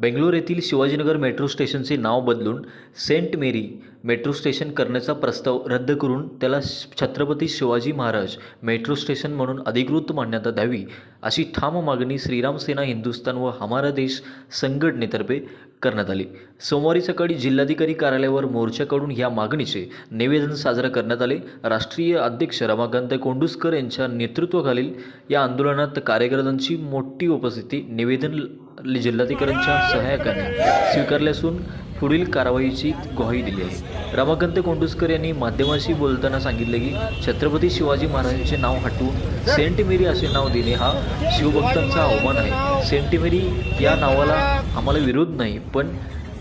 बेंगलोर येथील शिवाजीनगर मेट्रो स्टेशनचे नाव बदलून सेंट मेरी मेट्रो स्टेशन करण्याचा प्रस्ताव रद्द करून त्याला छत्रपती शिवाजी महाराज मेट्रो स्टेशन म्हणून अधिकृत मान्यता द्यावी अशी ठाम मागणी श्रीराम सेना हिंदुस्थान व हमारा देश संघटनेतर्फे करण्यात आली. सोमवारी सकाळी जिल्हाधिकारी कार्यालयावर मोर्चाकडून या मागणीचे निवेदन साजरा करण्यात आले. राष्ट्रीय अध्यक्ष रमाकांत कोंडुस्कर यांच्या नेतृत्वाखालील या आंदोलनात कार्यकर्त्यांची मोठी उपस्थिती निवेदन जिल्हाधिकाऱ्यांच्या सहाय्यकाने स्वीकारले असून पुढील कारवाईची ग्वाही दिली आहे. रमाकांत कोंडुस्कर यांनी माध्यमाशी बोलताना सांगितले की छत्रपती शिवाजी महाराजांचे नाव हटवून सेंट मेरी असे नाव देणे हा शिवभक्तांचा अवमान आहे. सेंट मेरी या नावाला आम्हाला विरोध नाही पण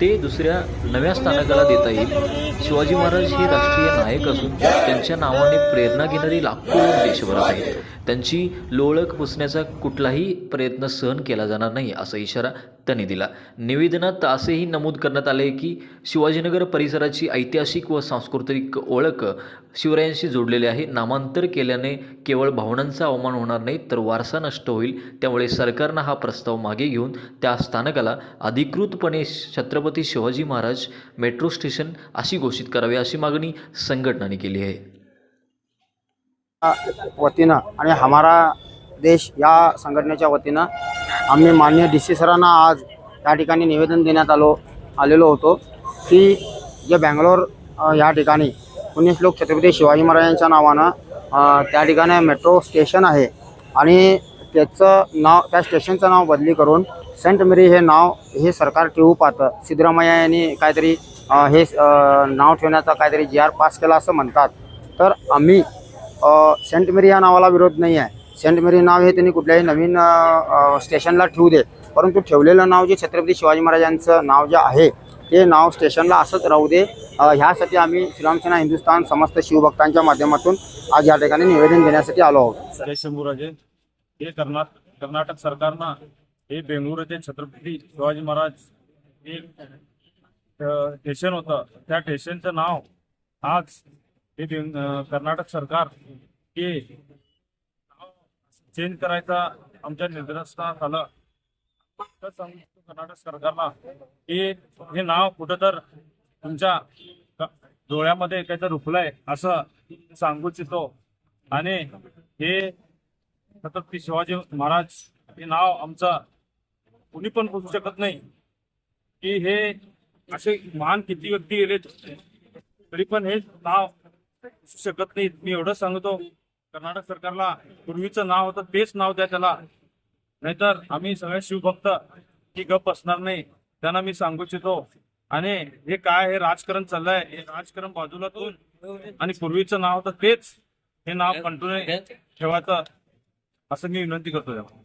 ते दुसऱ्या नव्या स्थानकाला देता येईल शिवाजी महाराज हे राष्ट्रीय नायक असून त्यांच्या नावाने प्रेरणा घेणारी लाखो लोक देशभरात आहेत. त्यांची लोळख पुसण्याचा कुठलाही प्रयत्न सहन केला जाणार नाही असा इशारा त्यांनी दिला. निवेदनात असेही नमूद करण्यात आले की शिवाजीनगर परिसराची ऐतिहासिक व सांस्कृतिक ओळख शिवरायांशी जोडलेली आहे. नामांतर केल्याने केवळ भावनांचा अवमान होणार नाही तर वारसा नष्ट होईल. त्यामुळे सरकारनं हा प्रस्ताव मागे घेऊन त्या स्थानकाला अधिकृतपणे छत्रपती शिवाजी महाराज मेट्रो स्टेशन अशी घोषित करावी अशी मागणी संघटनाने केली आहे. वतीनं आणि हमारा देश या संघटनेच्या वतीनं आम्ही माननीय डी सी सरांना आज या ठिकाणी निवेदन देण्यात आलो आलेलो होतो की जे बँगलोर या ठिकाणी पुण्यश्लोक छत्रपती शिवाजी महाराजांच्या नावानं त्या ठिकाणी मेट्रो स्टेशन आहे. आणि त्याचं नाव त्या स्टेशनचं नाव बदली करून सेंट मेरी हे नाव हे सरकार ठेवू पाहतं. सिद्धरामय्या यांनी काहीतरी हे नाव ठेवण्याचा काहीतरी जी आर पास केला असं म्हणतात. तर आम्ही सेंट मेरी या नावाला विरोध नाही आहे. सेंट मेरी नाव हे त्यांनी कुठल्याही नवीन स्टेशनला ठेवू दे. परंतु ठेवलेलं नाव जे छत्रपती शिवाजी महाराजांचं नाव जे आहे ते नाव स्टेशनला असंच राहू दे. ह्यासाठी आम्ही श्रीरामसेना हिंदुस्थान समस्त शिवभक्तांच्या माध्यमातून आज या ठिकाणी निवेदन देण्यासाठी आलो आहोत. हे कर्नाटक कर्नाटक सरकारनं हे बेंगळुरू छत्रपती शिवाजी महाराज एक स्टेशन होतं. त्या स्टेशनचं नाव आज हे कर्नाटक सरकार हे चेंज करायचा आमच्या निर्देशात आलं. तर सांगतो कर्नाटक सरकारला की हे नाव कुठं तर तुमच्या डोळ्यामध्ये काहीतरी रुपलंय असं सांगू इच्छितो. आणि हे छत्रपती शिवाजी महाराज हे नाव आमचं कुणी पण पुसू शकत नाही. की हे असे महान किती व्यक्ती गेले तरी पण हे नाव पुसू शकत नाही. मी एवढंच सांगतो कर्नाटक सरकारला पूर्वीचं नाव होतं तेच नाव द्या त्याला. नाहीतर आम्ही सगळे शिवभक्त की गप असणार नाही. त्यांना मी सांगू इच्छितो. आणि हे काय हे राजकारण चाललंय हे राजकारण बाजूला आणि पूर्वीचं नाव होतं तेच. हे नाव कंटिन्यू ठेवायचं. असं मी विनंती करतो त्याला.